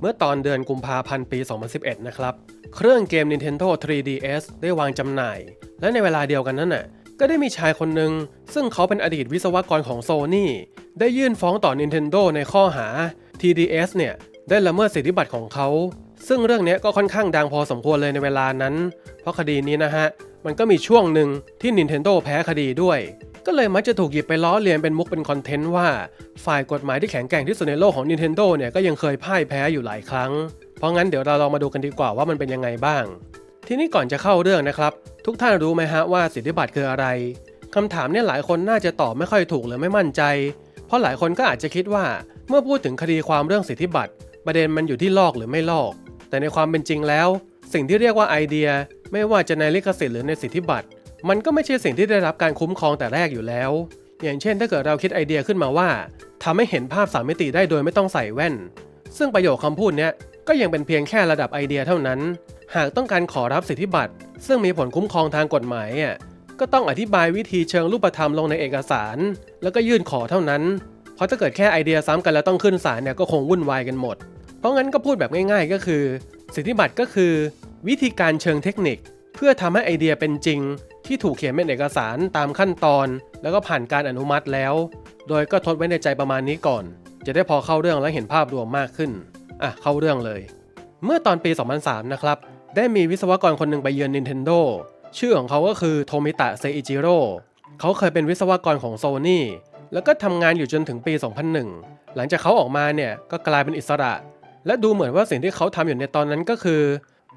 เมื่อตอนเดือนกุมภาพันธ์ปี 2011 นะครับ เครื่องเกม Nintendo 3DS ได้วางจำหน่าย และในเวลาเดียวกันนั้นน่ะก็ได้มีชายคนหนึ่งซึ่งเขาเป็นอดีตวิศวกรของ Sony ได้ยื่นฟ้องต่อ Nintendo ในข้อหา TDS เนี่ยได้ละเมิดสิทธิบัตรของเขา ซึ่งเรื่องนี้ก็ค่อนข้างดังพอสมควรเลยในเวลานั้น เพราะคดีนี้นะฮะ มันก็มีช่วงหนึ่งที่ Nintendo แพ้คดีด้วย ก็เลยมักจะถูกหยิบไปล้อเลียนเป็นมุกเป็นคอนเทนต์ว่า ฝ่ายกฎหมายที่แข็งแกร่งที่สุดในโลกของ Nintendo เนี่ยก็ยังเคยพ่ายแพ้อยู่หลายครั้ง เพราะงั้นเดี๋ยวเราลองมาดูกันดีกว่าว่ามันเป็นยังไงบ้าง ทีนี้ก่อนจะเข้าเรื่องนะครับ ทุกท่านรู้ไหมฮะว่าสิทธิบัตรคืออะไรคำถามเนี่ยหลายคนน่าจะตอบไม่ค่อยถูกหรือไม่มั่นใจ เพราะหลายคนก็อาจจะคิดว่าเมื่อพูดถึงคดีความเรื่องสิทธิบัตรประเด็นมันอยู่ที่ลอกหรือไม่ลอก แต่ในความเป็นจริงแล้ว สิ่งที่เรียกว่าไอเดีย ไม่ว่าจะในลิขสิทธิ์หรือในสิทธิบัตร มันก็ไม่ใช่สิ่งที่ได้รับการคุ้มครองแต่แรกอยู่แล้ว อย่างเช่น ถ้าเกิดเราคิดไอเดียขึ้นมาว่าทำให้เห็นภาพสามมิติได้โดยไม่ต้องใส่แว่น ซึ่งประโยคคำพูดเนี้ยก็ยังเป็นเพียงแค่ระดับไอเดียเท่านั้น หากต้องการขอรับสิทธิบัตร ซึ่งมีผลคุ้มครองทางกฎหมายอะก็ต้องอธิบายวิธีเชิงรูปธรรมลงในเอกสาร แล้วก็ยื่นขอเท่านั้น เพราะถ้าเกิดแค่ไอเดียซ้ำกันแล้วต้องขึ้นศาลเนี่ยก็คงวุ่นวายกันหมด เพราะงั้นก็พูดแบบง่าย ๆ ก็คือ สิทธิบัตรก็คือ วิธีการเชิงเทคนิค พื่อทำให้ไอเดียเป็นจริง ที่ถูกเขียนเป็นเอกสารตามขั้นตอน แล้วก็ผ่านการอนุมัติแล้ว โดยก็ทดไว้ในใจประมาณนี้ก่อน จะได้พอเข้าเรื่องและเห็นภาพรวมมากขึ้นอะเข้าเรื่องเลย เมื่อตอนปี 2003 นะครับ ได้มีวิศวกรคนหนึ่งไปเยือน Nintendo ชื่อของเขาก็คือโทมิตะเซอิจิโร่เขาเคยเป็นวิศวกรของโซ n y แล้วก็ทำงานอยู่จนถึงปี 2001 หลังจากเขาออกมาเนี่ยก็กลายเป็นอิสระ และดูเหมือนว่าสิ่งที่เขาทำอยู่ในตอนนั้นก็คือ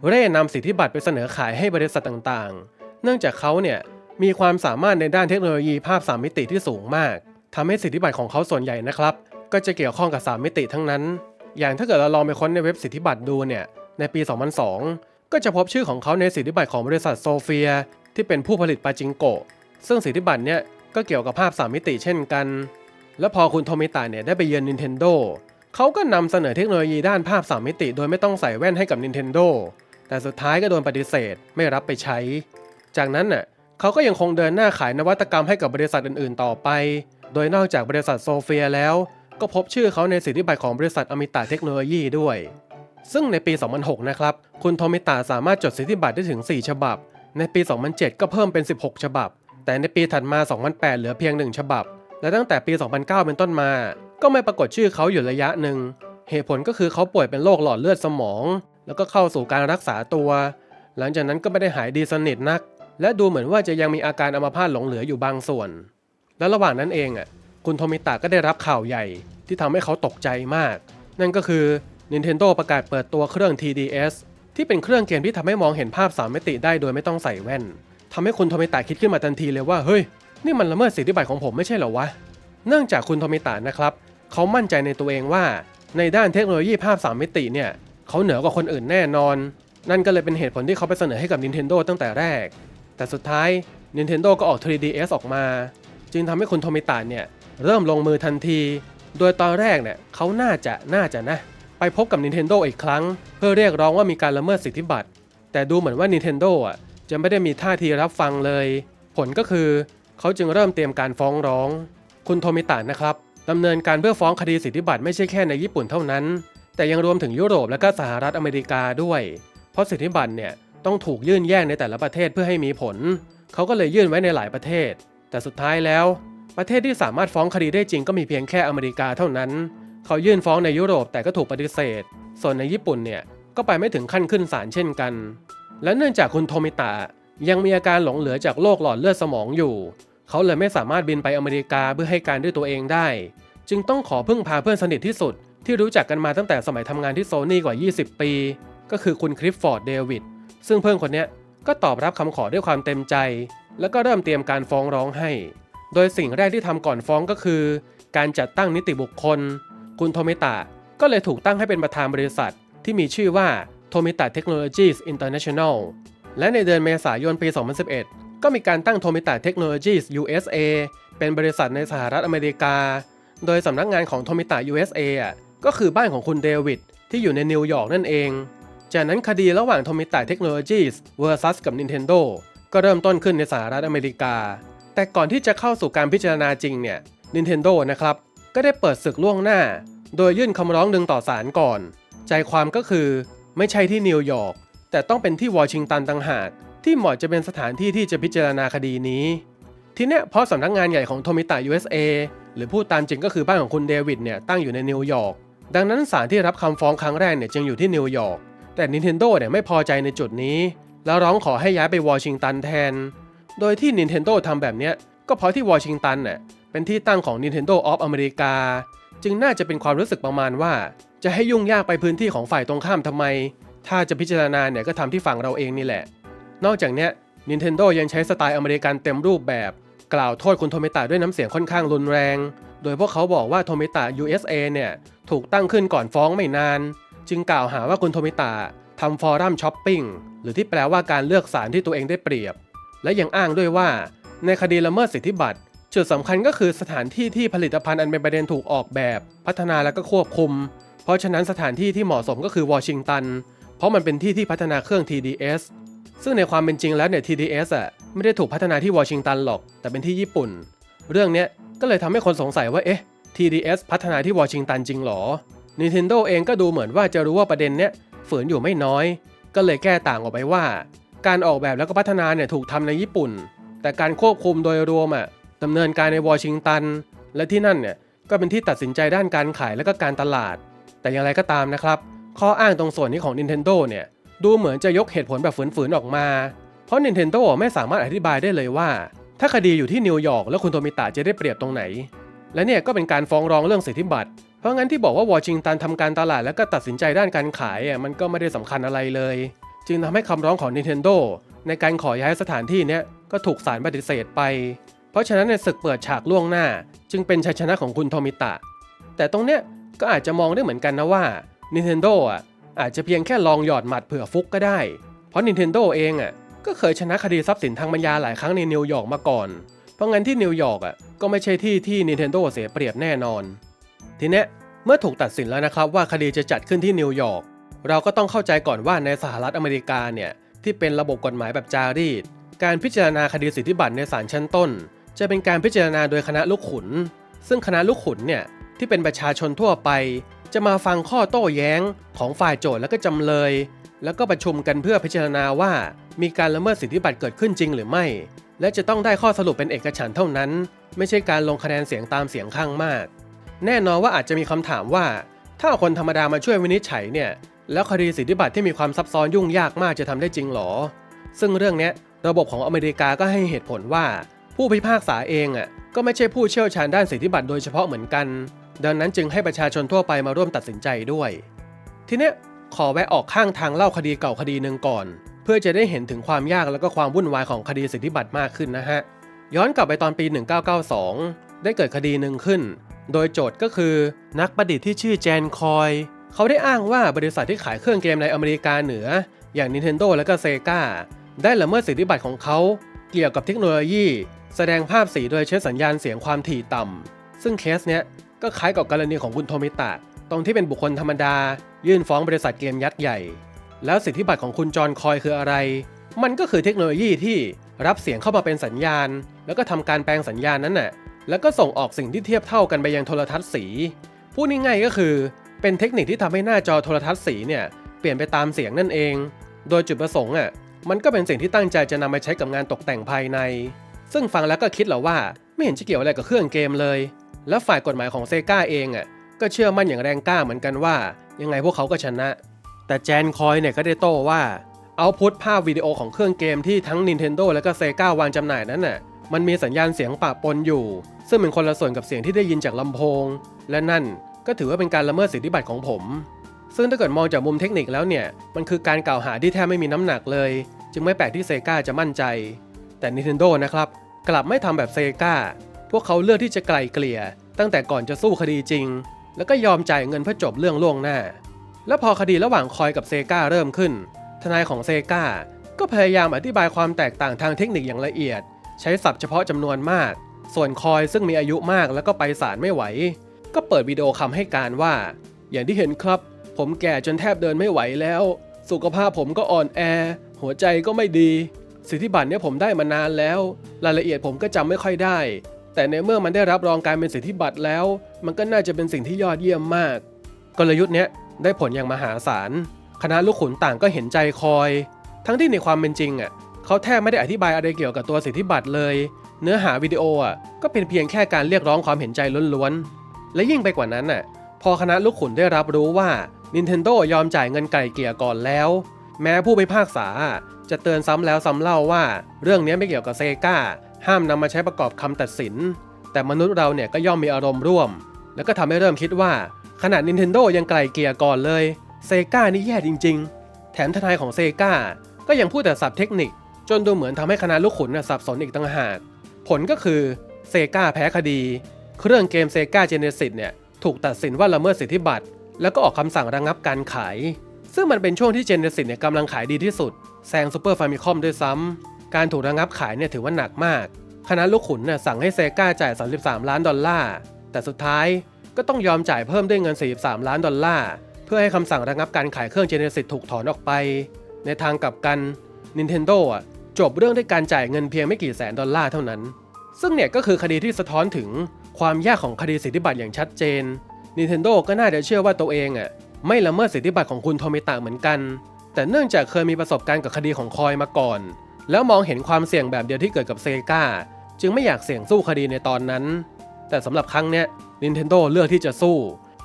เร่นำสิทธิบัตรไปเสนอขายให้บริษัทต่างๆ เนื่องจากเขาเนี่ยมีความสามารถในด้านเทคโนโลยีภาพ 3 มิติที่สูงมากทำให้สิทธิบัตรของเขาส่วนใหญ่นะครับ ก็จะเกี่ยวข้องกับ 3 มิติทั้งนั้น อย่างถ้าเกิดเราลองไปค้นในเว็บสิทธิบัตรดูเนี่ยในปี 2002 ก็จะพบชื่อของเขาในสิทธิบัตรของบริษัทโซเฟีย ที่เป็นผู้ผลิตปาจิงโกะซึ่งสิทธิบัตรเนี่ยก็เกี่ยวกับภาพ 3 มิติเช่นกัน และพอคุณโทมิตะเนี่ยได้ไปเยือน Nintendo เขาก็นำเสนอเทคโนโลยีด้านภาพ 3 มิติ โดยไม่ต้องใส่แว่นให้กับ Nintendo แต่สุดท้ายก็โดนปฏิเสธไม่รับไปใช้ จากนั้นน่ะเขาก็ยังคงเดินหน้าขายนวัตกรรมให้กับบริษัทอื่น ๆ ต่อไป โดยนอกจากบริษัทโซเฟียแล้ว ก็พบชื่อเขาในสิทธิบัตรของบริษัทอมิตาเทคโนโลยีด้วย ซึ่งในปี 2006 นะครับ คุณโทมิตะสามารถจดสิทธิบัตรได้ถึง 4 ฉบับ ในปี 2007 ก็เพิ่มเป็น 16 ฉบับ แต่ในปีถัดมา 2008 เหลือเพียง 1 ฉบับ และตั้งแต่ปี 2009 เป็นต้นมา ก็ไม่ปรากฏชื่อเขาอยู่ระยะหนึ่ง เหตุผลก็คือเขาป่วยเป็นโรคหลอดเลือดสมอง แล้วก็เข้าสู่การรักษาตัว หลังจากนั้นก็ไม่ได้หายดีสนิทนัก และดูเหมือนว่าจะยังมีอาการอัมพาตหลงเหลืออยู่บางส่วน และระหว่างนั้นเองอะคุณโทมิตะก็ได้รับข่าวใหญ่ที่ทำให้เขาตกใจมาก นั่นก็คือ Nintendo ประกาศเปิดตัวเครื่อง TDS ที่เป็นเครื่องเกมที่ทำให้มองเห็นภาพสามมิติได้โดยไม่ต้องใส่แว่นทำให้คุณโทมิตะคิดขึ้นมาทันทีเลยว่าเฮ้ยนี่มันละเมิดสิทธิบัตรของผมไม่ใช่เหรอวะ เนื่องจากคุณโทมิตะนะครับ เขามั่นใจในตัวเองว่า ในด้านเทคโนโลยีภาพ3มิติเนี่ย เขาเหนือกว่าคนอื่นแน่นอน นั่นก็เลยเป็นเหตุผลที่เขาไปเสนอให้กับ Nintendo ตั้งแต่แรก แต่สุดท้าย Nintendo ก็ออก 3DS ออกมา จึงทำให้คุณโทมิตะเนี่ยเริ่มลงมือทันที โดยตอนแรกเนี่ยเขาน่าจะน่าจะนะ ไปพบกับ Nintendo อีกครั้ง เพื่อเรียกร้องว่ามีการละเมิดสิทธิบัตร แต่ดูเหมือนว่า Nintendo อะจะไม่ได้มีท่าทีรับฟังเลย ผลก็คือเขาจึงเริ่มเตรียมการฟ้องร้อง คุณโทมิตะนะครับดำเนินการเพื่อฟ้องคดีสิทธิบัตรไม่ใช่แค่ในญี่ปุ่นเท่านั้น แต่ยังรวมถึงยุโรปและก็สหรัฐอเมริกาด้วย เพราะสิทธิบัตรเนี่ยต้องถูกยื่นแยกในแต่ละประเทศเพื่อให้มีผล เขาก็เลยยื่นไว้ในหลายประเทศ แต่สุดท้ายแล้ว ประเทศที่สามารถฟ้องคดีได้จริงก็มีเพียงแค่อเมริกาเท่านั้น เขายื่นฟ้องในยุโรปแต่ก็ถูกปฏิเสธ ส่วนในญี่ปุ่นเนี่ยก็ไปไม่ถึงขั้นขึ้นศาลเช่นกัน และเนื่องจากคุณโทมิตะยังมีอาการหลงเหลือจากโรคหลอดเลือดสมองอยู่ เขาเลยไม่สามารถบินไปอเมริกาเพื่อให้การด้วยตัวเองได้ จึงต้องขอพึ่งพาเพื่อนสนิทที่สุด ที่รู้จักกันมาตั้งแต่สมัยทำงานที่โซนี่กว่า 20 ปี ก็คือคุณคริฟฟอร์ดเดวิดซึ่งเพื่อนคนนี้ก็ตอบรับคำขอด้วยความเต็มใจ แล้วก็เริ่มเตรียมการฟ้องร้องให้ โดยสิ่งแรกที่ทำก่อนฟ้องก็คือ การจัดตั้งนิติบุคคล คุณโทมิตะก็เลยถูกตั้งให้เป็นประธานบริษัท ที่มีชื่อว่า Tomita Technologies International และในเดือนเมษายนปี 2011 ก็มีการตั้ง Tomita Technologies USA เป็นบริษัทในสหรัฐอเมริกา โดยสำนักงานของ Tomita USA อะ ก็คือบ้านของคุณเดวิดที่อยู่ในนิวยอร์กนั่นเอง จากนั้นคดีระหว่าง Tomita Technologies vs กับ Nintendo ก็เริ่มต้นขึ้นในสหรัฐอเมริกา แต่ก่อนที่จะเข้าสู่การพิจารณาจริงเนี่ย Nintendo นะครับ ก็ได้เปิดศึกล่วงหน้า โดยยื่นคำร้องหนึ่งต่อศาลก่อน ใจความก็คือไม่ใช่ที่นิวยอร์กแต่ต้องเป็นที่วอชิงตันต่างหากที่เหมาะจะเป็นสถานที่ที่จะพิจารณาคดีนี้ ทีเนี้ยเพราะสำนักงานใหญ่ของโทมิตะ USA หรือพูดตามจริงก็คือบ้านของคุณเดวิดเนี่ยตั้งอยู่ในนิวยอร์ก ดังนั้นศาลที่รับคำฟ้องครั้งแรกเนี่ยจึงอยู่ที่นิวยอร์กแต่ Nintendo เนี่ยไม่พอใจในจุดนี้ แล้วร้องขอให้ย้ายไปวอชิงตันแทน โดยที่ Nintendo ทำแบบเนี้ยก็เพราะที่วอชิงตันเนี่ยเป็นที่ตั้งของ Nintendo of อเมริกาจึงน่าจะเป็นความรู้สึกประมาณว่า จะให้ยุ่งยากไปพื้นที่ของฝ่ายตรงข้ามทำไม ถ้าจะพิจารณาเนี่ยก็ทำที่ฝั่งเราเองนี่แหละ นอกจากเนี้ย Nintendo ยังใช้สไตล์อเมริกันเต็มรูปแบบ กล่าวโทษคุณโทมิตะด้วยน้ำเสียงค่อนข้างรุนแรง โดยพวกเขาบอกว่าโทมิตะ USA เนี่ยถูกตั้งขึ้นก่อนฟ้องไม่นาน จึงกล่าวหาว่าคุณโทมิตะทำฟอรัมช้อปปิ้งหรือที่แปลว่าการเลือกสารที่ตัวเองได้เปรียบ และยังอ้างด้วยว่า ในคดีละเมิดสิทธิบัตรจุดสำคัญก็คือสถานที่ที่ผลิตภัณฑ์อันเป็นประเด็นถูกออกแบบ พัฒนาและก็ควบคุม เพราะฉะนั้นสถานที่ที่เหมาะสมก็คือวอชิงตันเพราะมันเป็นที่ที่พัฒนาเครื่อง TDS ซึ่งในความเป็นจริงแล้วเนี่ย TDS อะไม่ได้ถูกพัฒนาที่วอชิงตันหรอก แต่เป็นที่ญี่ปุ่น เรื่องเนี้ย ก็เลยทำให้คนสงสัยว่าเอ๊ะ TDS พัฒนาที่วอชิงตันจริงหรอ Nintendo เองก็ดูเหมือนว่าจะรู้ว่าประเด็นเนี้ยฝืนอยู่ไม่น้อย ก็เลยแก้ต่างออกไปว่า การออกแบบแล้วก็พัฒนาเนี่ยถูกทำในญี่ปุ่น แต่การควบคุมโดยรวมอะดำเนินการในวอชิงตัน และที่นั่นเนี่ยก็เป็นที่ตัดสินใจด้านการขายและก็การตลาด แต่อย่างไรก็ตามนะครับ ข้ออ้างตรงส่วนนี้ของ Nintendo เนี่ยดูเหมือนจะยกเหตุผลแบบฝืนๆออกมา เพราะ Nintendo ไม่สามารถอธิบายได้เลยว่า ถ้าคดีอยู่ที่นิวยอร์กแล้วคุณโทมิตะจะได้เปรียบตรงไหน และเนี่ยก็เป็นการฟ้องร้องเรื่องสิทธิบัตร เพราะงั้นที่บอกว่าวอชิงตันทำการตลาดแล้วก็ตัดสินใจด้านการขายอะมันก็ไม่ได้สำคัญอะไรเลย จึงทำให้คำร้องของ Nintendo ในการขอย้ายสถานที่เนี้ยก็ถูกศาลปฏิเสธไป เพราะฉะนั้นในศึกเปิดฉากล่วงหน้า จึงเป็นชัยชนะของคุณโทมิตะ แต่ตรงเนี้ยก็อาจจะมองได้เหมือนกันนะว่า Nintendo อะอาจจะเพียงแค่ลองหยอดหมัดเผื่อฟุกก็ได้ เพราะ Nintendo เองอะ ก็เคยชนะคดีทรัพย์สินทางปัญญาหลายครั้งในนิวยอร์กมาก่อน เพราะงั้นที่นิวยอร์กอะก็ไม่ใช่ที่ที่ Nintendo เสียเปรียบแน่นอน ทีเนี้ยเมื่อถูกตัดสินแล้วนะครับว่าคดีจะจัดขึ้นที่นิวยอร์กเราก็ต้องเข้าใจก่อนว่าในสหรัฐอเมริกาเนี่ยที่เป็นระบบกฎหมายแบบจารีต การพิจารณาคดีสิทธิบัตรในศาลชั้นต้น จะเป็นการพิจารณาโดยคณะลูกขุน ซึ่งคณะลูกขุนเนี่ยที่เป็นประชาชนทั่วไป จะมาฟังข้อโต้แย้งของฝ่ายโจทย์และก็จำเลย แล้วก็ประชุมกันเพื่อพิจารณาว่า มีการละเมิดสิทธิบัตรเกิดขึ้นจริงหรือไม่ และจะต้องได้ข้อสรุปเป็นเอกฉันท์เท่านั้น ไม่ใช่การลงคะแนนเสียงตามเสียงข้างมาก แน่นอนว่าอาจจะมีคำถามว่า ถ้าคนธรรมดามาช่วยวินิจฉัยเนี่ยแล้วคดีสิทธิบัตรที่มีความซับซ้อนยุ่งยากมากจะทำได้จริงหรอ ซึ่งเรื่องนี้ระบบของอเมริกาก็ให้เหตุผลว่า ผู้พิพากษาเองอะก็ไม่ใช่ผู้เชี่ยวชาญด้านสิทธิบัตรโดยเฉพาะเหมือนกัน ดังนั้นจึงให้ประชาชนทั่วไปมาร่วมตัดสินใจด้วย ทีเนี้ย ขอแวะออกข้างทางเล่าคดีเก่าคดีหนึ่งก่อน เพื่อจะได้เห็นถึงความยากและก็ความวุ่นวายของคดีสิทธิบัตรมากขึ้นนะฮะ ย้อนกลับไปตอนปี 1992 ได้เกิดคดีหนึ่งขึ้น โดยโจทย์ก็คือ นักประดิษฐ์ที่ชื่อแจนคอย เขาได้อ้างว่าบริษัทที่ขายเครื่องเกมในอเมริกาเหนือ อย่าง Nintendo และก็ Sega ได้ละเมิดสิทธิบัตรของเขาเกี่ยวกับเทคโนโลยี แสดงภาพสีโดยใช้สัญญาณเสียงความถี่ต่ำซึ่งเคสเนี้ยก็คล้ายกับกรณีของคุณโทมิตะ ตรงที่เป็นบุคคลธรรมดา ยื่นฟ้องบริษัทเกมยักษ์ใหญ่ แล้วสิทธิบัตรของคุณจอห์นคอยคืออะไร มันก็คือเทคโนโลยีที่รับเสียงเข้ามาเป็นสัญญาณ แล้วก็ทำการแปลงสัญญาณนั้นน่ะแล้วก็ส่งออกสิ่งที่เทียบเท่ากันไปยังโทรทัศน์สีพูดง่ายๆก็คือ เป็นเทคนิคที่ทำให้หน้าจอโทรทัศน์สีเนี่ยเปลี่ยนไปตามเสียงนั่นเอง โดยจุดประสงค์อะมันก็เป็นสิ่งที่ตั้งใจจะนำมาใช้กับงานตกแต่งภายใน ซึ่งฟังแล้วก็คิดเหรอว่าไม่เห็นจะเกี่ยวอะไรกับเครื่องเกมเลย และฝ่ายกฎหมายของเซกาเองอะ ก็เชื่อมั่นอย่างแรงกล้าเหมือนกันว่า ยังไงพวกเขาก็ชนะ แต่แจนคอยเนี่ยก็ได้โต้ว่าเอาพุทภาพวิดีโอของเครื่องเกมที่ทั้ง Nintendo และก็ Sega วางจำหน่ายนั้นน่ะมันมีสัญญาณเสียงปะปนอยู่ ซึ่งเป็นคนละส่วนกับเสียงที่ได้ยินจากลำโพง และนั่นก็ถือว่าเป็นการละเมิดสิทธิบัตรของผม ซึ่งถ้าเกิดมองจากมุมเทคนิคแล้วเนี่ย มันคือการกล่าวหาที่แทบไม่มีน้ำหนักเลย จึงไม่แปลกที่ Sega จะมั่นใจ แต่ Nintendo นะครับ กลับไม่ทำแบบ Sega พวกเขาเลือกที่จะไกลเกลี่ย ตั้งแต่ก่อนจะสู้คดีจริง แล้วก็ยอมจ่ายเงินเพื่อจบเรื่องล่วงหน้า แล้วพอคดีระหว่างคอยกับเซกาเริ่มขึ้น ทนายของเซกาก็พยายามอธิบายความแตกต่างทางเทคนิคอย่างละเอียด ใช้ศัพท์เฉพาะจำนวนมาก ส่วนคอยซึ่งมีอายุมากแล้วก็ไปศาลไม่ไหว ก็เปิดวิดีโอคำให้การว่า อย่างที่เห็นครับ ผมแก่จนแทบเดินไม่ไหวแล้ว สุขภาพผมก็อ่อนแอ หัวใจก็ไม่ดี สิทธิบัตรเนี่ยผมได้มานานแล้ว รายละเอียดผมก็จำไม่ค่อยได้ แต่ในเมื่อมันได้รับรองการเป็นสิทธิบัตรแล้ว มันก็น่าจะเป็นสิ่งที่ยอดเยี่ยมมาก กลยุทธ์เนี้ยได้ผลอย่างมหาศาล คณะลูกขุนต่างก็เห็นใจคอย ทั้งที่ในความเป็นจริงอะเขาแทบไม่ได้อธิบายอะไรเกี่ยวกับตัวสิทธิบัตรเลย เนื้อหาวิดีโออะก็เป็นเพียงแค่การเรียกร้องความเห็นใจล้วนๆ และยิ่งไปกว่านั้นน่ะพอคณะลูกขุนได้รับรู้ว่า Nintendo ยอมจ่ายเงินไก่เกี่ยก่อนแล้ว แม้ผู้พิพากษาจะเตือนซ้ำแล้วซ้ำเล่าว่า เรื่องนี้ไม่เกี่ยวกับเซกา ห้ามนำมาใช้ประกอบคำตัดสิน แต่มนุษย์เราเนี่ยก็ย่อมมีอารมณ์ร่วม แล้วก็ทำให้เริ่มคิดว่าขนาด Nintendo ยังไกลเกลี่ยก่อนเลยเซกานี่แย่จริง ๆ แถมทนายของเซกาก็ยังพูดแต่ศัพท์เทคนิค จนดูเหมือนทำให้คณะลูกขุนน่ะสับสนอีกต่างหาก ผลก็คือเซกาแพ้คดี เครื่องเกมเซกาเจเนซิสเนี่ยถูกตัดสินว่าละเมิดสิทธิบัตร แล้วก็ออกคำสั่งระงับการขาย ซึ่งมันเป็นช่วงที่เจเนซิสเนี่ยกำลังขายดีที่สุดแซงซูเปอร์ฟามิคอมด้วยซ้ำ การถูกระงับขายเนี่ยถือว่าหนักมาก คณะลูกขุนเนี่ยสั่งให้เซกาจ่าย 33 ล้านดอลลาร์ แต่สุดท้ายก็ต้องยอมจ่ายเพิ่มด้วยเงิน 43 ล้านดอลลาร์ เพื่อให้คำสั่งระงับการขายเครื่องเจเนซิสถูกถอนออกไป ในทางกลับกัน Nintendo อะจบเรื่องด้วยการจ่ายเงินเพียงไม่กี่แสนดอลลาร์เท่านั้น ซึ่งเนี่ยก็คือคดีที่สะท้อนถึงความยากของคดีสิทธิบัตรอย่างชัดเจน Nintendo ก็น่าจะเชื่อว่าตัวเองอะไม่ละเมิดสิทธิบัตรของคุณโทมิตะเหมือนกัน แต่เนื่องจากเคยมีประสบการณ์กับคดีของคอยมาก่อน แล้วมองเห็นความเสี่ยงแบบเดียวที่เกิดกับเซกาจึงไม่อยากเสี่ยงสู้คดีในตอนนั้น แต่สำหรับครั้งเนี้ย Nintendo เลือกที่จะสู้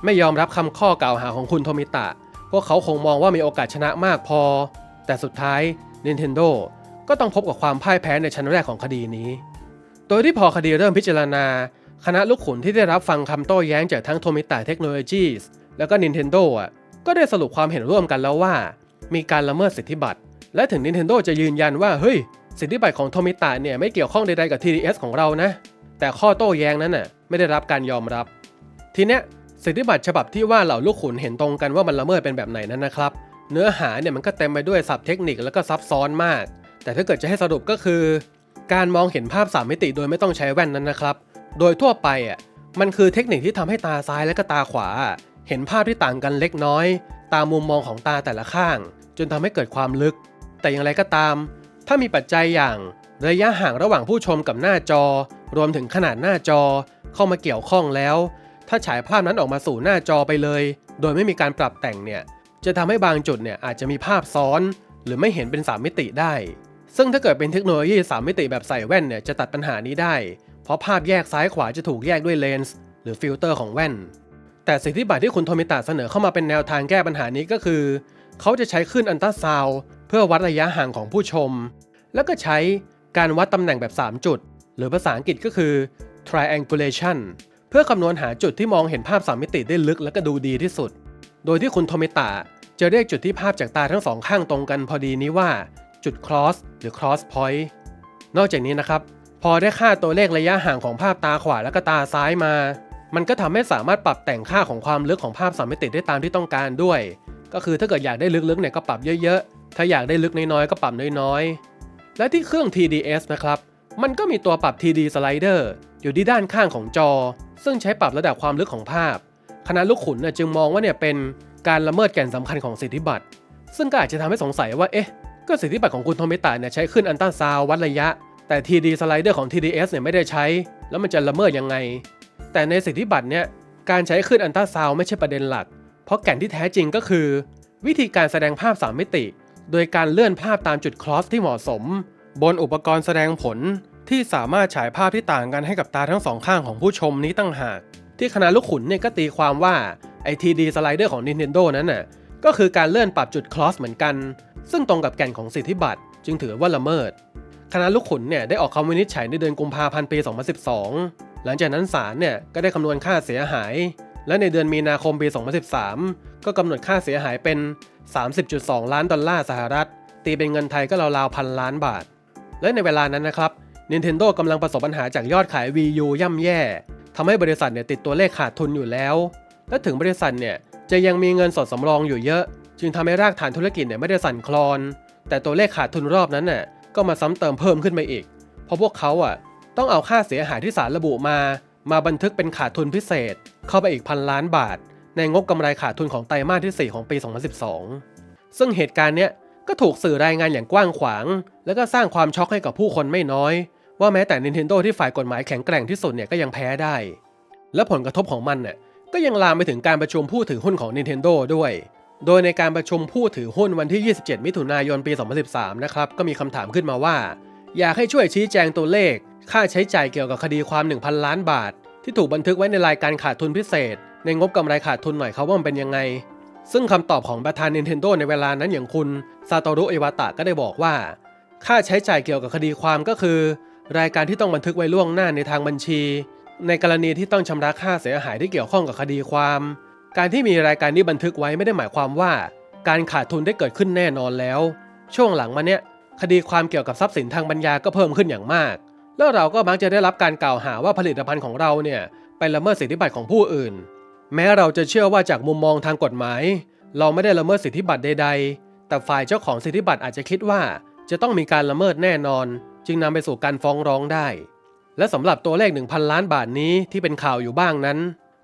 ไม่ยอมรับคำข้อกล่าวหาของคุณโทมิตะ พวกเขาคงมองว่ามีโอกาสชนะมากพอ แต่สุดท้าย Nintendo ก็ต้องพบกับความพ่ายแพ้ในชั้นแรกของคดีนี้ โดยที่พอคดีเริ่มพิจารณา คณะลูกขุนที่ได้รับฟังคำโต้แย้งจากทั้งโทมิตะเทคโนโลยีสแล้วก็ Nintendo อะก็ได้สรุปความเห็นร่วมกันแล้วว่า มีการละเมิดสิทธิบัตร และถึง Nintendo จะยืนยันว่า เฮ้ย สิทธิบัตรของโทมิตะเนี่ยไม่เกี่ยวข้องใดๆกับ TDS ของเรานะ แต่ข้อโต้แย้งนั้นน่ะไม่ได้รับการยอมรับ ทีเนี้ยสิทธิบัตรฉบับที่ว่าเหล่าลูกขุนเห็นตรงกันว่ามันละเมิดเป็นแบบไหนนั้นนะครับ เนื้อหาเนี่ยมันก็เต็มไปด้วยศัพท์เทคนิคแล้วก็ซับซ้อนมาก แต่ถ้าเกิดจะให้สรุปก็คือ การมองเห็นภาพสามมิติโดยไม่ต้องใช้แว่นนั้นนะครับ โดยทั่วไปอะมันคือเทคนิคที่ทำให้ตาซ้ายและก็ตาขวา เห็นภาพที่ต่างกันเล็กน้อย ตามมุมมองของตาแต่ละข้าง จนทำให้เกิดความลึก แต่อย่างไรก็ตาม ถ้ามีปัจจัยอย่างระยะห่างระหว่างผู้ชมกับหน้าจอ รวมถึงขนาดหน้าจอเข้ามาเกี่ยวข้องแล้ว ถ้าฉายภาพนั้นออกมาสู่หน้าจอไปเลย โดยไม่มีการปรับแต่งเนี่ย จะทำให้บางจุดเนี่ยอาจจะมีภาพซ้อน หรือไม่เห็นเป็น 3 มิติได้ ซึ่งถ้าเกิดเป็นเทคโนโลยี 3 มิติแบบใส่แว่นเนี่ยจะตัดปัญหานี้ได้ เพราะภาพแยกซ้ายขวาจะถูกแยกด้วยเลนส์หรือฟิลเตอร์ของแว่น แต่สิทธิบัตรที่คุณโทมิตะเสนอเข้ามาเป็นแนวทางแก้ปัญหานี้ก็คือ เขาจะใช้คลื่นอันตราซาวด์ เพื่อวัดระยะห่างของผู้ชม แล้วก็ใช้การวัดตำแหน่งแบบ 3 จุด หรือภาษาอังกฤษก็คือ triangulation เพื่อคำนวณหาจุดที่มองเห็นภาพ 3 มิติได้ลึกและก็ดูดีที่สุด โดยที่คุณโทมิตะจะเรียกจุดที่ภาพจากตาทั้งสองข้างตรงกันพอดีนี้ว่าจุด cross หรือ cross point นอกจากนี้นะครับ พอได้ค่าตัวเลขระยะห่างของภาพตาขวาและก็ตาซ้ายมา มันก็ทำให้สามารถปรับแต่งค่าของความลึกของภาพสามมิติได้ตามที่ต้องการด้วย ก็คือถ้าเกิดอยากได้ลึกๆเนี่ยก็ปรับเยอะๆ ถ้าอยากได้ลึกน้อยๆ ก็ปรับน้อยๆ และที่เครื่อง TDS นะครับ มันก็มีตัวปรับ TD slider อยู่ที่ด้านข้างของจอ ซึ่งใช้ปรับระดับความลึกของภาพ คณะลูกขุนจึงมองว่าเนี่ยเป็นการละเมิดแก่นสำคัญของสิทธิบัตร ซึ่งก็อาจจะทำให้สงสัยว่า เอ๊ะ ก็สิทธิบัตรของคุณโทมิตะเนี่ยใช้ขึ้นอันต้าซาววัดระยะ แต่ TD slider ของ TDS เนี่ยไม่ได้ใช้ แล้วมันจะละเมิดยังไง แต่ในสิทธิบัตรเนี่ย การใช้ขึ้นอันต้าซาวไม่ใช่ประเด็นหลัก เพราะแก่นที่แท้จริงก็คือ วิธีการแสดงภาพ 3 มิติ โดยการเลื่อนภาพตามจุดคลอสที่เหมาะสม บนอุปกรณ์แสดงผลที่สามารถฉายภาพที่ต่างกันให้กับตาทั้งสองข้างของผู้ชมนี้ตั้งหาก ที่คณะลูกขุนเนี่ยก็ตีความว่าไอ TD slider ของ Nintendo นั้นน่ะก็คือการเลื่อนปรับจุดคลอสเหมือนกัน ซึ่งตรงกับแก่นของสิทธิบัตรจึงถือว่าละเมิด คณะลูกขุนเนี่ยได้ออกคำวินิจฉัยในเดือนกุมภาพันธ์ปี 2012 หลังจากนั้นศาลเนี่ยก็ได้คำนวณค่าเสียหาย และในเดือนมีนาคมปี 2013 ก็กำหนดค่าเสียหายเป็น 30.2 ล้านดอลลาร์สหรัฐ ตีเป็นเงินไทยก็ราวๆพันล้านบาท และในเวลานั้นนะครับ Nintendo กำลังประสบปัญหาจากยอดขาย Wii U ย่ำแย่ทำให้บริษัทเนี่ยติดตัวเลขขาดทุนอยู่แล้ว และถึงบริษัทเนี่ยจะยังมีเงินสดสำรองอยู่เยอะ จึงทำให้รากฐานธุรกิจเนี่ยไม่ได้สั่นคลอน แต่ตัวเลขขาดทุนรอบนั้นน่ะก็มาซ้ำเติมเพิ่มขึ้นไปอีก เพราะพวกเขาอะต้องเอาค่าเสียหายที่ศาลระบุมา มาบันทึกเป็นขาดทุนพิเศษ เข้าไปอีกพันล้านบาท ในงบกำไรขาดทุนของไตรมาสที่ 4 ของปี 2012 ซึ่งเหตุการณ์เนี้ยก็ถูกสื่อรายงานอย่างกว้างขวาง แล้วก็สร้างความช็อกให้กับผู้คนไม่น้อย ว่าแม้แต่ Nintendo ที่ฝ่ายกฎหมายแข็งแกร่งที่สุดเนี่ยก็ยังแพ้ได้ และผลกระทบของมันเนี่ยก็ยังลามไปถึงการประชุมผู้ถือหุ้นของ Nintendo ด้วย โดยในการประชุมผู้ถือหุ้นวันที่ 27 มิถุนายนปี 2013 นะครับก็มีคำถามขึ้นมาว่า อยากให้ช่วยชี้แจงตัวเลข ค่าใช้จ่ายเกี่ยวกับคดีความ 1,000 ล้านบาท ที่ถูกบันทึกไว้ในรายการขาดทุนพิเศษ ในงบกำไรขาดทุนหน่อยครับว่ามันเป็นยังไง ซึ่งคำตอบของประธาน Nintendo ในเวลานั้นอย่างคุณซาโตรุเอวาตะก็ได้บอกว่า ค่าใช้จ่ายเกี่ยวกับคดีความก็คือ รายการที่ต้องบันทึกไว้ล่วงหน้าในทางบัญชี ในกรณีที่ต้องชำระค่าเสียหายที่เกี่ยวข้องกับคดีความ การที่มีรายการนี้บันทึกไว้ไม่ได้หมายความว่า การขาดทุนได้เกิดขึ้นแน่นอนแล้ว ช่วงหลังมาเนี้ยคดีความเกี่ยวกับทรัพย์สินทางปัญญาก็เพิ่มขึ้นอย่างมาก แล้วเราก็มักจะได้รับการกล่าวหาว่าผลิตภัณฑ์ของเราเนี่ยไปละเมิดสิทธิบัตรของผู้อื่น แม้เราจะเชื่อว่าจากมุมมองทางกฎหมาย เราไม่ได้ละเมิดสิทธิบัตรใด ๆ แต่ฝ่ายเจ้าของสิทธิบัตรอาจจะคิดว่า จะต้องมีการละเมิดแน่นอน จึงนำไปสู่การฟ้องร้องได้ และสำหรับตัวเลข 1,000 ล้านบาทนี้ที่เป็นข่าวอยู่บ้างนั้น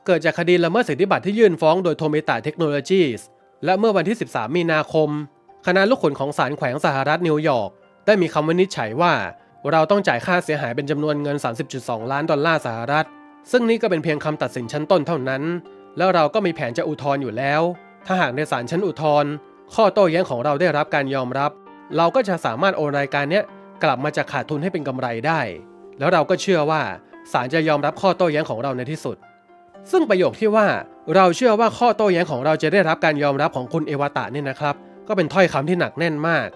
เกิดจากคดีละเมิดสิทธิบัตรที่ยื่นฟ้องโดยโทเมตาเทคโนโลยีสและเมื่อวันที่ 13 มีนาคม คณะลูกขนของศาลแขวงสหรัฐนิวยอร์กได้มีคำวินิจฉัยว่า เราต้องจ่ายค่าเสียหายเป็นจำนวนเงิน 30.2 ล้านดอลลาร์สหรัฐ ซึ่งนี่ก็เป็นเพียงคำตัดสินชั้นต้นเท่านั้น แล้วเราก็มีแผนจะอุทธรณ์อยู่แล้ว ถ้าหากในศาลชั้นอุทธรณ์ข้อโต้แย้งของเราได้รับการยอมรับ เราก็จะสามารถโอนรายการเนี้ยกลับมาจากขาดทุนให้เป็นกำไรได้ แล้วเราก็เชื่อว่าศาลจะยอมรับข้อโต้แย้งของเราในที่สุด ซึ่งประโยคที่ว่าเราเชื่อว่าข้อโต้แย้งของเราจะได้รับการยอมรับของคุณเอวาตะเนี่ยนะครับ ก็เป็นถ้อยคำที่หนักแน่นมาก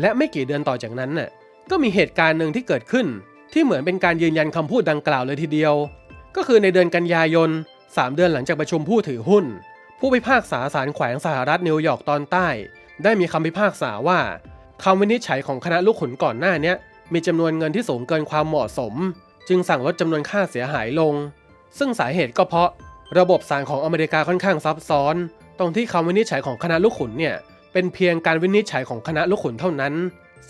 และไม่กี่เดือนต่อจากนั้นน่ะก็มีเหตุการณ์หนึ่งที่เกิดขึ้น ที่เหมือนเป็นการยืนยันคำพูดดังกล่าวเลยทีเดียว ก็คือในเดือนกันยายน 3 เดือนหลังจากประชุมผู้ถือหุ้น ผู้พิพากษาศาลแขวงสหรัฐนิวยอร์กตอนใต้ ได้มีคำพิพากษาว่าคำวินิจฉัยของคณะลูกขุนก่อนหน้านี้มีจำนวนเงินที่สูงเกินความเหมาะสม จึงสั่งลดจำนวนค่าเสียหายลง ซึ่งสาเหตุก็เพราะระบบศาลของอเมริกาค่อนข้างซับซ้อน ตรงที่คำวินิจฉัยของคณะลูกขุนเนี่ยเป็นเพียงการวินิจฉัยของคณะลูกขุนเท่านั้น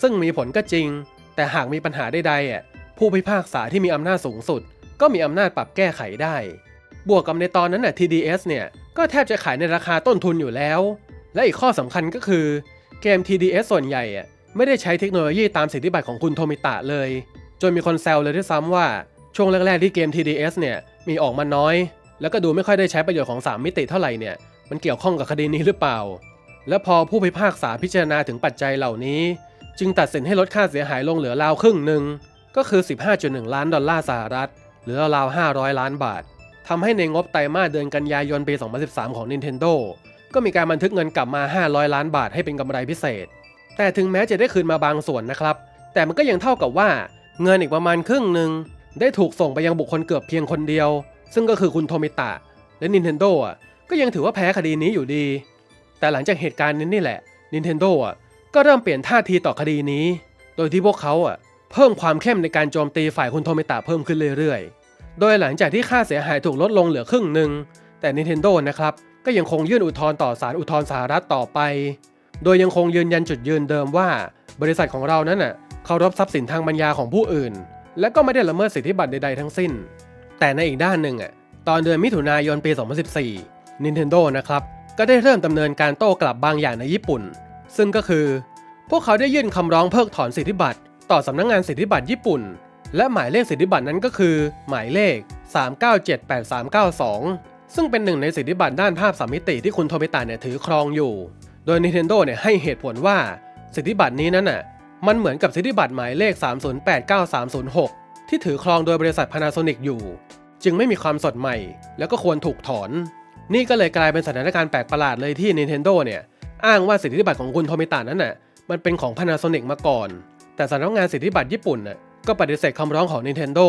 ซึ่งมีผลก็จริง แต่หากมีปัญหาใดๆอะผู้พิพากษาที่มีอำนาจสูงสุด ก็มีอำนาจปรับแก้ไขได้ บวกกับในตอนนั้นน่ะ TDS เนี่ย ก็แทบจะขายในราคาต้นทุนอยู่แล้ว และอีกข้อสำคัญก็คือ เกม TDS ส่วนใหญ่อะไม่ได้ใช้เทคโนโลยีตามสิทธิบัตรของคุณโทมิตะเลย จนมีคนแซวเลยด้วยซ้ำว่า ช่วงแรกๆที่เกม TDS เนี่ยมีออกมาน้อย แล้วก็ดูไม่ค่อยได้ใช้ประโยชน์ของ 3 มิติเท่าไหร่เนี่ยมันเกี่ยวข้องกับคดีนี้หรือเปล่า และพอผู้พิพากษาพิจารณาถึงปัจจัยเหล่านี้ จึงตัดสินให้ลดค่าเสียหายลงเหลือราวครึ่งหนึ่งก็คือ 15.1 ล้านดอลลาร์สหรัฐ หรือราว500 ล้านบาททำให้ในงบไตรมาสเดือนกันยายนปี 2013 ของ Nintendo ก็มีการบันทึกเงินกลับมา 500 ล้านบาทให้เป็นกำไรพิเศษ แต่ถึงแม้จะได้คืนมาบางส่วนนะครับ แต่มันก็ยังเท่ากับว่าเงินอีกประมาณครึ่งหนึ่งได้ถูกส่งไปยังบุคคลเกือบเพียงคนเดียว ซึ่งก็คือคุณโทมิตะ และ Nintendo อะก็ยังถือว่าแพ้คดีนี้อยู่ดี แต่หลังจากเหตุการณ์นี้นี่แหละ Nintendo อะก็เริ่มเปลี่ยนท่าทีต่อคดีนี้ โดยที่พวกเขาอะเพิ่มความเข้มในการโจมตีฝ่ายคุณโทมิตะเพิ่มขึ้นเรื่อยๆ โดยหลังจากที่ค่าเสียหายถูกลดลงเหลือครึ่งหนึ่ง แต่ Nintendo นะครับ ก็ยังคงยื่นอุทธรณ์ต่อศาลอุทธรณ์สหรัฐต่อไป โดยยังคงยืนยันจุดยืนเดิมว่า บริษัทของเรานั้นน่ะเคารพทรัพย์สินทางปัญญาของผู้อื่น และก็ไม่ได้ละเมิดสิทธิบัตรใดๆทั้งสิ้น แต่ในอีกด้านหนึ่งอะตอนเดือนมิถุนายนปี 2014 Nintendo นะครับก็ได้เริ่มดำเนินการโต้กลับบางอย่างในญี่ปุ่น ซึ่งก็คือ พวกเขาได้ยื่นคำร้องเพิกถอนสิทธิบัตรต่อสำนักงงานสิทธิบัตรญี่ปุ่น และหมายเลขสิทธิบัตรนั้นก็คือ หมายเลข 3978392 ซึ่งเป็นหนึ่งในสิทธิบัตรด้านภาพสามมิติที่คุณโทมิตะเนี่ยถือครองอยู่ โดย Nintendo เนี่ยให้เหตุผลว่าสิทธิบัตรนี้นั้นน่ะมันเหมือนกับสิทธิบัตรหมายเลข 3089306ที่ถือครองโดยบริษัท Panasonic อยู่ จึงไม่มีความสดใหม่ แล้วก็ควรถูกถอน นี่ก็เลยกลายเป็นสถานการณ์แปลกประหลาดเลยที่ Nintendo เนี่ยอ้างว่าสิทธิบัตรของคุณโทมิตะนั้นน่ะมันเป็นของ Panasonic มาก่อน แต่สำนักงานสิทธิบัตรญี่ปุ่นน่ะ ก็ปฏิเสธคำร้องของ Nintendo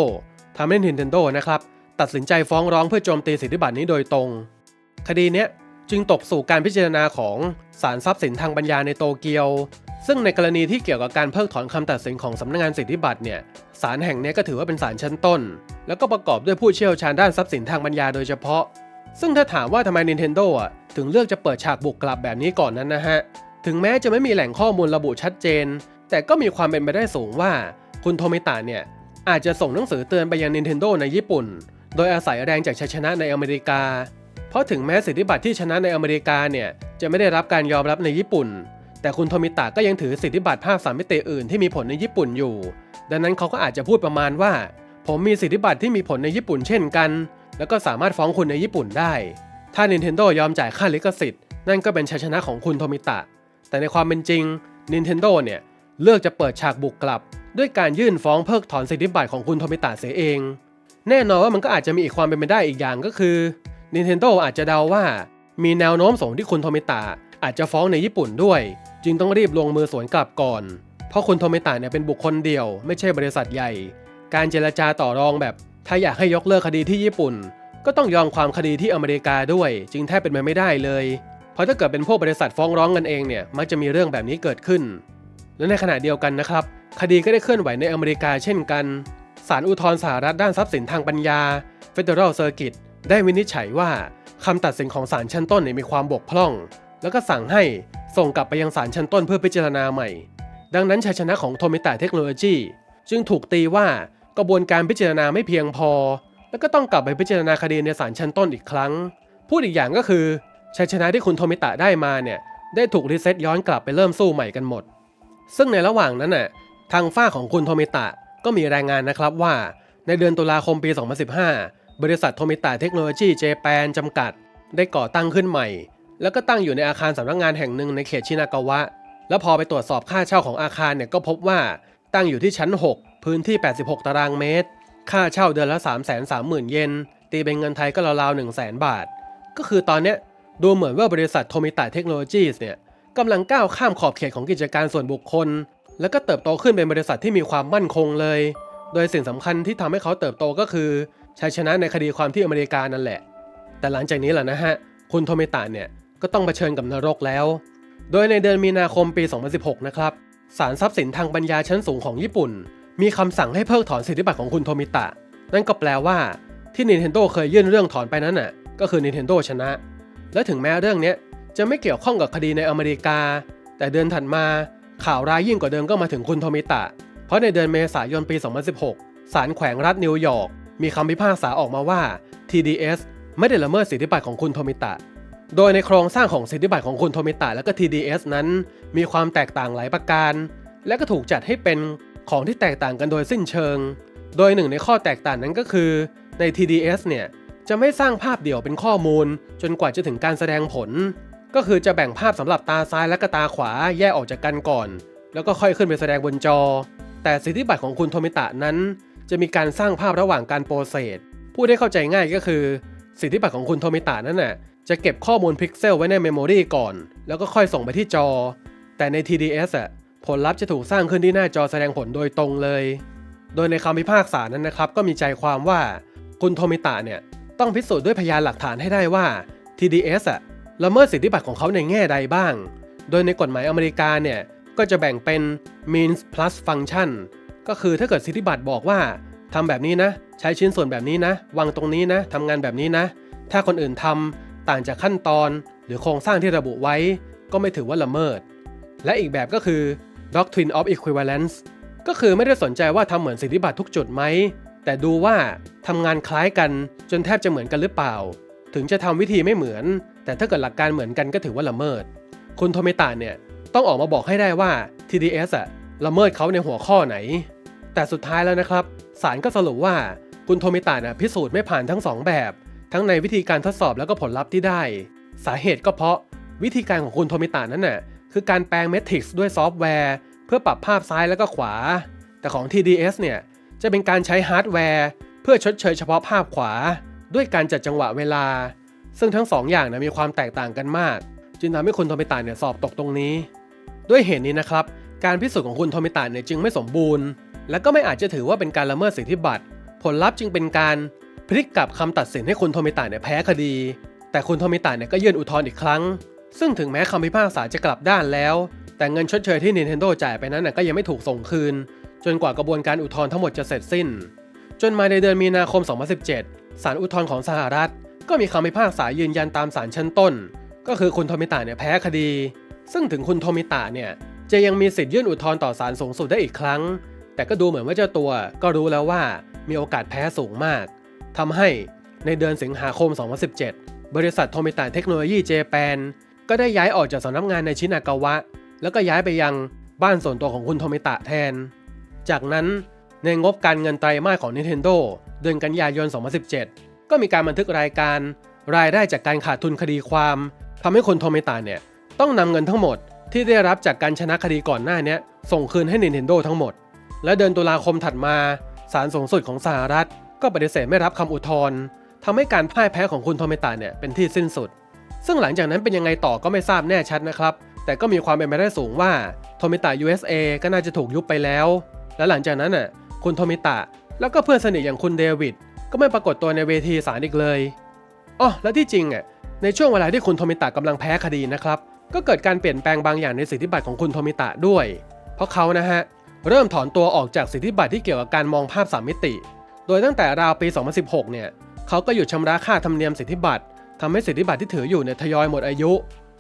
ทำให้ Nintendo นะครับตัดสินใจฟ้องร้องเพื่อโจมตีสิทธิบัตรนี้โดยตรง คดีนี้จึงตกสู่การพิจารณาของศาลทรัพย์สินทางปัญญาในโตเกียว ซึ่งในกรณีที่เกี่ยวกับการเพิกถอนคำตัดสินของสำนักงานสิทธิบัตรเนี่ยศาลแห่งนี้ก็ถือว่าเป็นศาลชั้นต้น แล้วก็ประกอบด้วยผู้เชี่ยวชาญด้านทรัพย์สินทางปัญญาโดยเฉพาะ ซึ่งถ้าถามว่าทำไม Nintendo อะถึงเลือกจะเปิดฉากบุกกลับแบบนี้ก่อนนั้นนะฮะถึงแม้จะไม่มีแหล่งข้อมูลระบุชัดเจน แต่ก็มีความเป็นไปได้สูงว่า คุณโทมิตะเนี่ยอาจจะส่งหนังสือเตือนไปยัง Nintendo ในญี่ปุ่น โดยอาศัยแรงจากชัยชนะในอเมริกา เพราะถึงแม้สิทธิบัตรที่ชนะในอเมริกาเนี่ยจะไม่ได้รับการยอมรับในญี่ปุ่น แต่คุณโทมิตะก็ยังถือสิทธิบัตรภาพสามมิติอื่นที่มีผลในญี่ปุ่นอยู่ ดังนั้นเขาก็อาจจะพูดประมาณว่า ผมมีสิทธิบัตรที่มีผลในญี่ปุ่นเช่นกัน แล้วก็สามารถฟ้องคุณในญี่ปุ่นได้ ถ้า Nintendo ยอมจ่ายค่าลิขสิทธิ์นั่นก็เป็นชัยชนะของคุณโทมิตะ แต่ในความเป็นจริง Nintendo เนี่ยเลือกจะเปิดฉากบุกกลับ ด้วยการยื่นฟ้องเพิกถอนสิทธิบัตรของคุณโทมิตะเสียเอง แน่นอนว่ามันก็อาจจะมีอีกความเป็นไปได้อีกอย่างก็คือ Nintendo อาจจะเดาว่า มีแนวโน้มสูงที่คุณโทมิตะอาจจะฟ้องในญี่ปุ่นด้วย จึงต้องรีบลงมือสวนกลับก่อน เพราะคุณโทมิตะเนี่ยเป็นบุคคลเดียว ไม่ใช่บริษัทใหญ่ การเจรจาต่อรองแบบ ถ้าอยากให้ยกเลิกคดีที่ญี่ปุ่น ก็ต้องยอมความคดีที่อเมริกาด้วย จึงแทบเป็นไปไม่ได้เลย เพราะถ้าเกิดเป็นพวกบริษัทฟ้องร้องกันเองเนี่ยมักจะมีเรื่องแบบนี้เกิดขึ้น และในขณะเดียวกันนะครับ คดีก็ได้เคลื่อนไหวในอเมริกาเช่นกัน ศาลอุทธรณ์สหรัฐด้านทรัพย์สินทางปัญญา Federal Circuit ได้วินิจฉัยว่าคำตัดสินของศาลชั้นต้นเนี่ยมีความบกพร่อง แล้วก็สั่งให้ส่งกลับไปยังศาลชั้นต้นเพื่อพิจารณาใหม่ ดังนั้นชัยชนะของโทมิตะเทคโนโลยีจึงถูกตีว่ากระบวนการพิจารณาไม่เพียงพอ แล้วก็ต้องกลับไปพิจารณาคดีในศาลชั้นต้นอีกครั้ง พูดอีกอย่างก็คือชัยชนะที่คุณโทมิตะได้มาเนี่ยได้ถูกรีเซ็ตย้อนกลับไปเริ่มสู้ใหม่กันหมด ซึ่งในระหว่างนั้นน่ะ ทางฝ้าของคุณโทมิตะก็มีรายงานนะครับว่า ในเดือนตุลาคมปี 2015 บริษัทโทมิตะเทคโนโลยีเจแปนจำกัด ได้ก่อตั้งขึ้นใหม่ แล้วก็ตั้งอยู่ในอาคารสำนักงานแห่งหนึ่งในเขตชินากาวะ แล้วพอไปตรวจสอบค่าเช่าของอาคารเนี่ยก็พบว่าตั้งอยู่ที่ชั้น 6 พื้นที่ 86 ตารางเมตร ค่าเช่าเดือนละ 3 3 0 0 0 0 เยน ตีเป็นเงินไทยก็ราวๆ 1 0 0 0 0 0 บาท ก็คือตอนเนี้ยดูเหมือนว่าบริษัทโทมิตะเทคโนโลยีเนี่ยกำลังก้าวข้ามขอบเขตของกิจการส่วนบุคคล แล้วก็เติบโตขึ้นเป็นบริษัทที่มีความมั่นคงเลย โดยสิ่งสำคัญที่ทำให้เขาเติบโตก็คือชัยชนะในคดีความที่อเมริกานั่นแหละ แต่หลังจากนี้แหละนะฮะ คุณโทมิตะเนี่ยก็ต้องเผชิญกับนรกแล้ว โดยในเดือนมีนาคมปี 2016 นะครับศาลทรัพย์สินทางปัญญาชั้นสูงของญี่ปุ่น มีคำสั่งให้เพิกถอนสิทธิบัตรของคุณโทมิตะ นั่นก็แปลว่าที่ Nintendo เคยยื่นเรื่องถอนไปนั้นน่ะ ก็คือ Nintendo ชนะ และถึงแม้เรื่องนี้จะไม่เกี่ยวข้องกับคดีในอเมริกา แต่เดือนถัดมา ข่าวร้ายยิ่งกว่าเดิมก็มาถึงคุณโทมิตะ เพราะในเดือนเมษายนปี 2016 ศาลแขวงรัฐนิวยอร์กมีคำพิพากษาออกมาว่า TDS ไม่ได้ละเมิดสิทธิบัตรของคุณโทมิตะ โดยในโครงสร้างของสิทธิบัตรของคุณโทมิตะและก็ TDS นั้น มีความแตกต่างหลายประการ และก็ถูกจัดให้เป็นของที่แตกต่างกันโดยสิ้นเชิง โดยหนึ่งในข้อแตกต่างนั้นก็คือใน TDS เนี่ยจะไม่สร้างภาพเดี่ยวเป็นข้อมูล จนกว่าจะถึงการแสดงผล ก็คือจะแบ่งภาพสำหรับตาซ้ายและกตาขวาแยกออกจากกันก่อน แล้วก็ค่อยขึ้นไปแสดงบนจอ แต่สิทธิบัตรของคุณโทมิตะนั้น จะมีการสร้างภาพระหว่างการโปรเซสพูดให้เข้าใจง่ายก็คือ สิทธิบัตรของคุณโทมิตะนั้นน่ะจะเก็บข้อมูลพิกเซลไว้ในเมมโมรีก่อน แล้วก็ค่อยส่งไปที่จอ แต่ใน TDS อะผลลัพธ์จะถูกสร้างขึ้นที่หน้าจอแสดงผลโดยตรงเลย โดยในคำพิพากษานั้นนะครับก็มีใจความว่าคุณโทมิตะเนี่ยต้องพิสูจน์ด้วยพยานหลักฐานให้ได้ว่า TDS อะ ละเมิดสิทธิบัตรของเขาในแง่ใดบ้าง โดยในกฎหมายอเมริกาเนี่ยก็จะแบ่งเป็น means plus function ก็คือถ้าเกิดสิทธิบัตรบอกว่าทำแบบนี้นะ ใช้ชิ้นส่วนแบบนี้นะ วางตรงนี้นะทำงานแบบนี้นะ ถ้าคนอื่นทำต่างจากขั้นตอน หรือโครงสร้างที่ระบุไว้ ก็ไม่ถือว่าละเมิด และอีกแบบก็คือ doctrine of equivalence ก็คือไม่ได้สนใจว่าทำเหมือนสิทธิบัตรทุกจุดไหม แต่ดูว่าทำงานคล้ายกันจนแทบจะเหมือนกันหรือเปล่า ถึงจะทำวิธีไม่เหมือน แต่ถ้าเกิดหลักการเหมือนกันก็ถือว่าละเมิด คุณโทมิตะเนี่ยต้องออกมาบอกให้ได้ว่า TDS อะละเมิดเขาในหัวข้อไหน แต่สุดท้ายแล้วนะครับศาลก็สรุปว่าคุณโทมิตะน่ะพิสูจน์ไม่ผ่านทั้งสองแบบ ทั้งในวิธีการทดสอบแล้วก็ผลลัพธ์ที่ได้ สาเหตุก็เพราะวิธีการของคุณโทมิตะนั้นน่ะคือการแปลงเมทริกซ์ด้วยซอฟต์แวร์ เพื่อปรับภาพซ้ายแล้วก็ขวา แต่ของ TDS เนี่ยจะเป็นการใช้ฮาร์ดแวร์ เพื่อชดเชยเฉพาะภาพขวา ด้วยการจัดจังหวะเวลา ซึ่งทั้งสองอย่างนะมีความแตกต่างกันมาก จึงทำให้คุณโทมิตะเนี่ยสอบตกตรงนี้ ด้วยเหตุนี้นะครับ การพิสูจน์ของคุณโทมิตะเนี่ยจึงไม่สมบูรณ์ และก็ไม่อาจจะถือว่าเป็นการละเมิดสิทธิบัตร ผลลัพธ์จึงเป็นการพลิกกลับคำตัดสินให้คุณโทมิตะเนี่ยแพ้คดี แต่คุณโทมิตะเนี่ยก็ยื่นอุทธรณ์อีกครั้ง ซึ่งถึงแม้คำพิพากษาจะกลับด้านแล้ว แต่เงินชดเชยที่ Nintendo จ่ายไปนั้นก็ยังไม่ถูกส่งคืน จนกว่ากระบวนการอุทธรณ์ทั้งหมดจะเสร็จสิ้น จนมาในเดือนมีนาคม 2017 ศาลอุทธรณ์ของสหรัฐ ก็มีคำพิพากษายืนยันตามศาลชั้นต้น ก็คือคุณโทมิตะเนี่ยแพ้คดี ซึ่งถึงคุณโทมิตะเนี่ยจะยังมีสิทธิ์ยื่นอุทธรณ์ต่อศาลสูงสุดได้อีกครั้ง แต่ก็ดูเหมือนว่าเจ้าตัวก็รู้แล้วว่ามีโอกาสแพ้สูงมากทำให้ในเดือนสิงหาคม 2017 บริษัทโทมิตะเทคโนโลยีเจแปนก็ได้ย้ายออกจากสำนักงานในชินากาวะ แล้วก็ย้ายไปยังบ้านส่วนตัวของคุณโทมิตะแทน จากนั้นในงบการเงินไตรมาสของ Nintendo เดือนกันยายน 2017 ก็มีการบันทึกรายการรายได้จากการขาดทุนคดีความทำให้คุณโทมิตะเนี่ยต้องนำเงินทั้งหมดที่ได้รับจากการชนะคดีก่อนหน้านี้ส่งคืนให้ Nintendo ทั้งหมด และเดือนตุลาคมถัดมาศาลสูงสุดของสหรัฐ ก็ปฏิเสธไม่รับคำอุทธรณ์ทำให้การพ่ายแพ้ของคุณโทมิตะเนี่ยเป็นที่สิ้นสุด ซึ่งหลังจากนั้นเป็นยังไงต่อก็ไม่ทราบแน่ชัดนะครับ แต่ก็มีความเป็นไปได้สูงว่าโทมิตะ USA ก็น่าจะถูกยุบไปแล้ว และหลังจากนั้นน่ะคุณโทมิตะ แล้วก็เพื่อนสนิทอย่างคุณเดวิดก็ไม่ปรากฏตัวในเวทีศาลอีกเลยอ๋อและที่จริงอะในช่วงเวลาที่คุณโทมิตะกำลังแพ้คดีนะครับ ก็เกิดการเปลี่ยนแปลงบางอย่างในสิทธิบัตรของคุณโทมิตะด้วย เพราะเขานะฮะเริ่มถอนตัวออกจากสิทธิบัตรที่เกี่ยวกับการมองภาพสามมิติ โดยตั้งแต่ราวปี 2016 เนี่ยเขาก็หยุดชำระค่าธรรมเนียมสิทธิบัตรทำให้สิทธิบัตรที่ถืออยู่เนี่ยทยอยหมดอายุ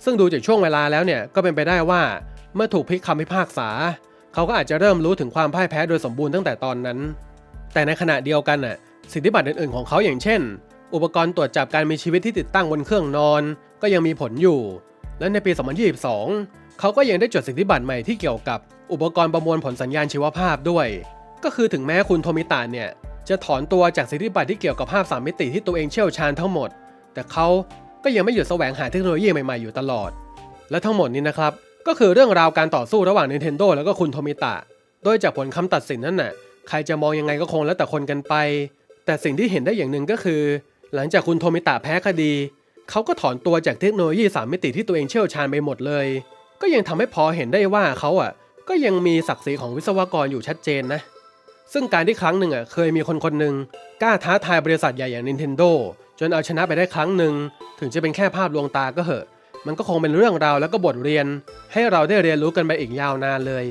ซึ่งดูจากช่วงเวลาแล้วเนี่ยก็เป็นไปได้ว่า เมื่อถูกพิกคำพิพากษา เขาก็อาจจะเริ่มรู้ถึงความพ่ายแพ้โดยสมบูรณ์ตั้งแต่ตอนนั้น แต่ในขณะเดียวกันน่ะสิทธิบัตรอื่นๆของเขาอย่างเช่น อุปกรณ์ตรวจจับการมีชีวิตที่ติดตั้งบนเครื่องนอน ก็ยังมีผลอยู่ และในปี 2022 เขาก็ยังได้จดสิทธิบัตรใหม่ที่เกี่ยวกับอุปกรณ์ประมวลผลสัญญาณชีวภาพด้วย ก็คือถึงแม้คุณโทมิตะเนี่ยจะถอนตัวจากสิทธิบัตรที่เกี่ยวกับภาพสามมิติที่ตัวเองเชี่ยวชาญทั้งหมด แต่เขาก็ยังไม่หยุดแสวงหาเทคโนโลยีใหม่ๆอยู่ตลอด และทั้งหมดนี้นะครับก็คือเรื่องราวการต่อสู้ระหว่าง Nintendo แล้วก็คุณโทมิตะ โดยจากผลคำตัดสินนั้นน่ะ ใครจะมองยังไงก็คงแล้วแต่คนกันไป แต่สิ่งที่เห็นได้อย่างหนึ่งก็คือ หลังจากคุณโทมิตะแพ้คดี เขาก็ถอนตัวจากเทคโนโลยีสามมิติที่ตัวเองเชี่ยวชาญไปหมดเลย ก็ยังทำให้พอเห็นได้ว่าเขาอะ ก็ยังมีศักดิ์ศรีของวิศวกรอยู่ชัดเจนนะ ซึ่งการที่ครั้งหนึ่งอะเคยมีคนคนหนึ่งกล้าท้าทายบริษัทใหญ่อย่าง Nintendo จนเอาชนะไปได้ครั้งหนึ่งถึงจะเป็นแค่ภาพลวงตาก็เหอะ มันก็คงเป็นเรื่องราวแล้วก็บทเรียน ให้เราได้เรียนรู้กันไปอีกยาวนานเลย